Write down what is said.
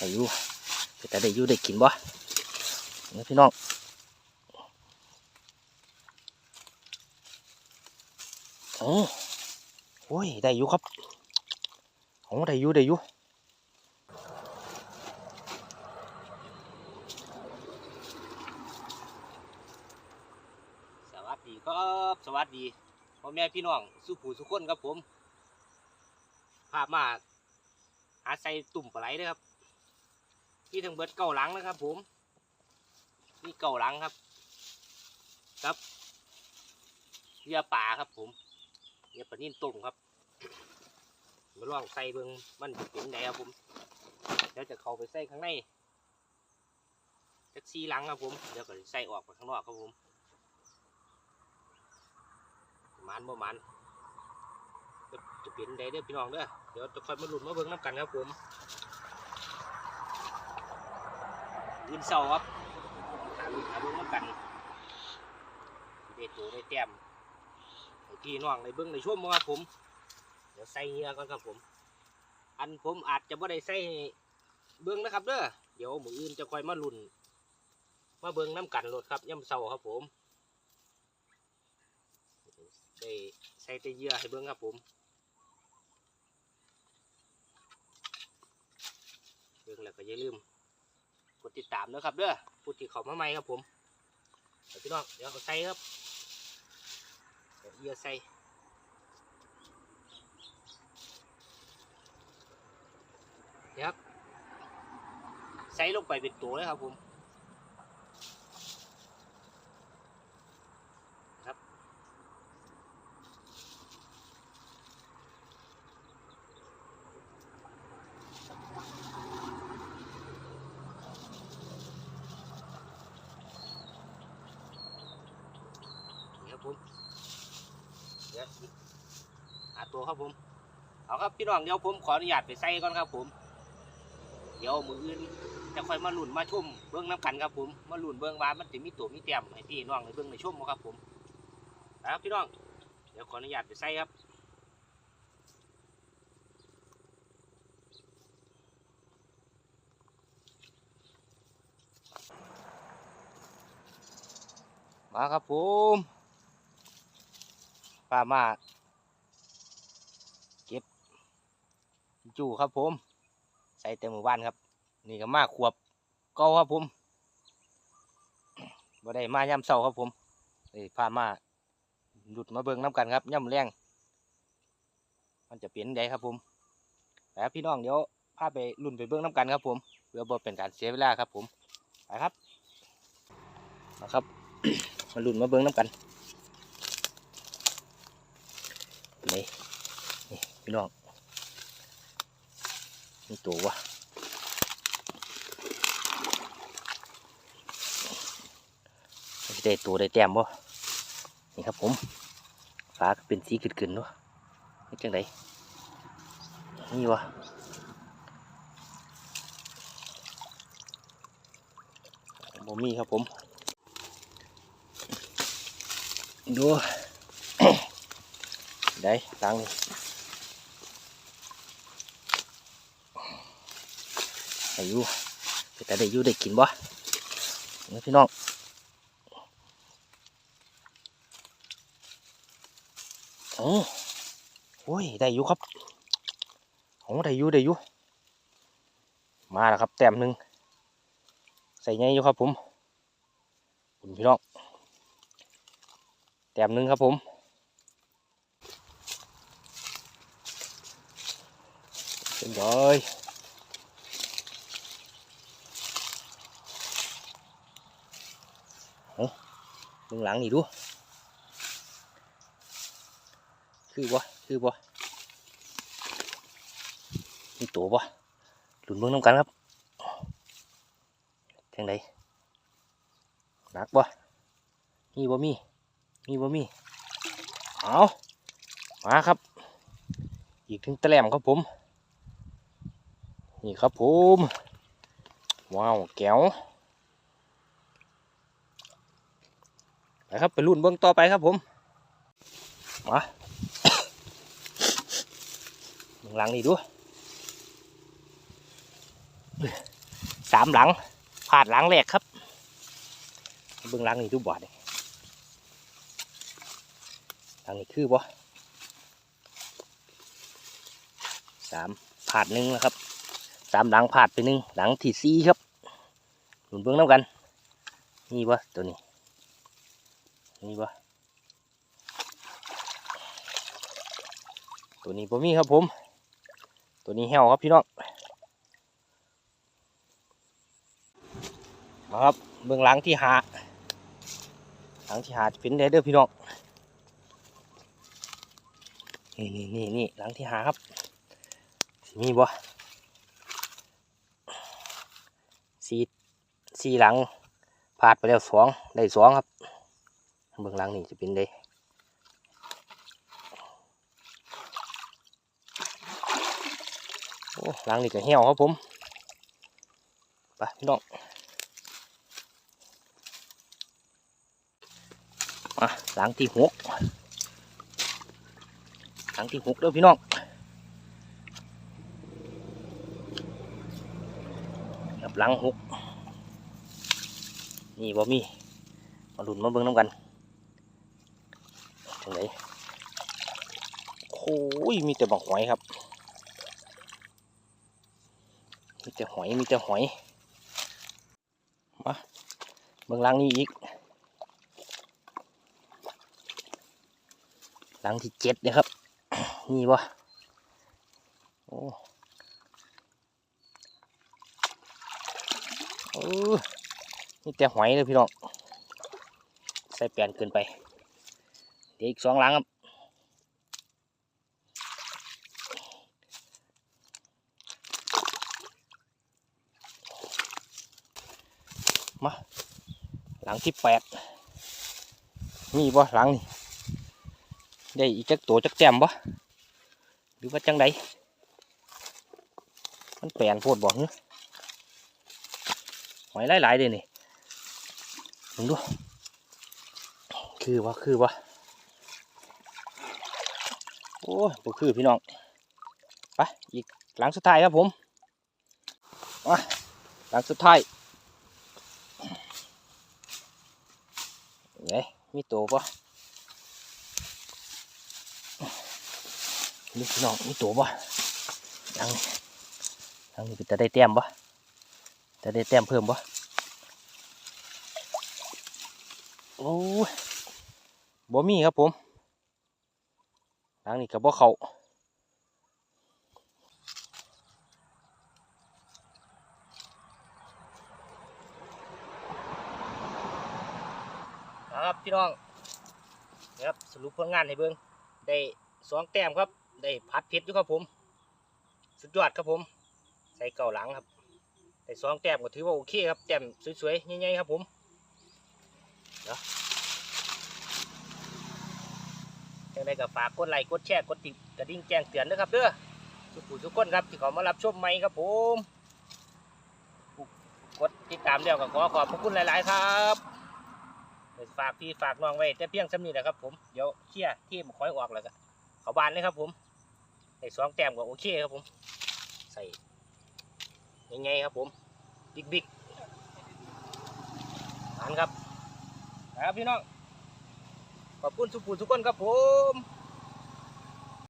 ได้อยู่แต่ได้อยู่ได้กินบ่นี่พี่น้องโอ้โอ้ยได้อยู่ครับโอ้ได้อยู่ได้อยู่สวัสดีครับสวัสดีพ่อแม่พี่น้องสุผูสุคนครับผมพามาหาใส่ตุ่มปลาไหลเด้อครับ นี่ทั้งเบิดเก่าหลังนะครับ ผมนี่เก่าหลังครับ ครับเรือป่าครับ ผมเรือปลานิ่นตุ่มครับมาลองใส่เบิ่งมันเป็นไงครับผมเดี๋ยวจะเข้าไปใส่ข้างในจักซีหลังครับผมเดี๋ยวก็ใส่ออกไปข้างนอกครับผมมันบ่มันจะจะเป็นไดเด้อพี่น้องเด้อเดี๋ยวจะคอยมาหลุ้นมาเบิ่งน้ำกันครับผม ยืนเสาครับหาลุ้นหาเบิ่งน้ำกันสิได้ตัวได้แต้มพี่น้องในเบิ่งในช่วงบ่ครับผม เดี๋ยวใส่เหงื่อก่อนครับผม อันผมอาจจะบ่ได้ใส่เบิ่งนะครับเด้อเดี๋ยวหมื้ออื่นจะคอยมาลุ้นมาเบิ่งน้ำกันโลดครับย่ำเสาครับผมได้ใส่แตะเยื่อให้เบิ่งครับผมเบิ่งแล้วก็อย่าลืม กดติดตามด้วยครับเด้อผู้ที่เข้ามาใหม่ครับผมเดี๋ยวพี่น้องเดี๋ยวเอาใส่ครับเดี๋ยวเยื่อใส่เดี๋ยวครับใส่ลงไปเป็นตัวเลยครับผม นี่ครับเดี๋ยวหาตัวครับผม เอาครับพี่น้องเดี๋ยวผมขออนุญาตไปใส่ก่อนครับผม เดี๋ยวมืออื่นจะค่อยมาหลุ่นมาชุ่มเบื้องน้ำกันครับผม มาหลุ่นเบื้องว่ามันจะมีตัวมีแต้มให้พี่น้องในเบื้องในชุ่มครับผมนะครับพี่น้อง เดี๋ยวขออนุญาตไปใส่ครับมาครับผม ป้ามาเก็บจู่ครับผม ใส่เต็มหมู่บ้านครับ นี่ก็มาขวบเก้าครับผมบ่ได้มาย่ำเศร้าครับผมเลยพามาหลุดมาเบิ่งน้ำกันครับย่ำแรงมันจะเปลี่ยนใดครับผมไปครับพี่น้องเดี๋ยวพาไปลุ่นไปเบิ่งน้ำกันครับผมเพื่อบ่เป็นการเสียเวลาครับผมไปครับนะครับ มาลุ้นมาเบิ้งน้ำกันนี่ พี่น้องนี่ตัววะได้ตัวได้แต้มบ่นี่ครับผมฟ้าก็เป็นสีขึ้นๆเนาะนี่จังไดนี่วะบ่มีครับผมดู đấy tăng đi đầy du người ta đầy du để kín bó nó พี่น้องโอ้โอ้ยได้อยู่ครับโอ้ได้อยู่ได้อยู่มาแล้วครับแต้มหนึ่งใส่ไงอยู่ครับผมคุณพี่น้องแต้มหนึ่งครับผมเป็นเลยเอา มึงหลังนี่ดู คือบ่คือบ่มีตัวบ่หลุนเบิ่งน้ำกันครับจังไดหนักบ่มีบ่มีมีบ่มีเอามาครับ อีกถึงแตะแลมครับผม นี่ครับผม ว้าวแก้ว ไปครับไปรุ่นเบื้องต่อไปครับผมมาเบื้องหลังนี่ดูสามหลังผ่านหลังแรกครับ เบื้องหลังนี่ดูบอดเลยหลังนี้คือบ่สามผ่านหนึ่งแล้วครับสามหลังผ่านไปหนึ่งหลังที่สี่ครับหนุนเบื้องน้ำกันนี่บ่ตัวนี้ นี่บ่ตัวนี้บ่มีครับผม ตัวนี้แห้วครับพี่น้องมาครับเบื้องหลังที่หาหลังที่หาจะเป็นเด้เด้อพี่น้องนี่นี่นี่นี่หลังที่หาครับสิมีบ่สีสีหลังผ่านไปแล้วสองได้สองครับ เบื้องหลังนี่จะเป็นเด้โอ้หลังนี่ก็เหี่ยวครับผมไปพี่น้องอะหลังที่หกหลังที่หกเด้อพี่น้องกับหลังหกนี่บ่มีมาดุนมาเบิ่งน้ำกัน จังไดโอ้ยมีแต่บักหอยครับ มีแต่หอย มีแต่หอย มาเบิ่งหลังนี้อีกหลังที่เจ็ดนะครับ นี่วะโอ้โอ้นี่แต่หอยเลยพี่น้อง ใส่แปลนเกินไป เดี๋ยวอีกสองหลังครับมาหลังที่แปดนี่บ่หลังนี่ได้อีกจักตัวจักแต้มบ่หรือว่าจังใดมันแปลนโพดบ่ฮึหอยหลายๆเลยนี่มึงดูคือว่าคือว่า โอ้ยบ่คือพี่น้องไปอีกหลังสุดท้ายครับผมมาหลังสุดท้ายเฮ้ยมีตัวปะนี่พี่น้องมีตัวบ่ยังยังนี่จะได้แต้มบ่จะได้แต้มเพิ่มบ่โอ้ยบ่มีครับผม หลังนี้กับบ่เขาครับพี่น้องนะครับสรุปผลงานให้เบิ่งได้สองแต้มครับ ได้พัดเพชรอยู่ครับผม สุดยอดครับผม ใส่เก่าหลังครับได้สองแต้มก็ถือว่าโอเคครับแต้มสวยๆใหญ่ๆครับผมเดี๋ยว จังได้ก็ฝากกดไลค์กดแชร์กดติดกระดิ่งแจ้งเตือนด้วยครับเด้อทุกผู้ทุกคนครับที่เขามารับชมใหม่ครับผมกดติดตามเดียวก็ขอขอบพระคุณหลาย ๆ ครับฝากพี่ฝากน้องไว้แต่เพียงสำนี้นะครับ ผมเดี๋ยวเคลียที่มันคอยออกแล้วก็เขาบานเลยครับ ผมใส่สองแต้มก็โอเคครับผม ใส่ยังไงครับผม บิ๊กบิ๊กอันครับครับพี่น้อง ขอบคุณสุภูทุกคนครับผม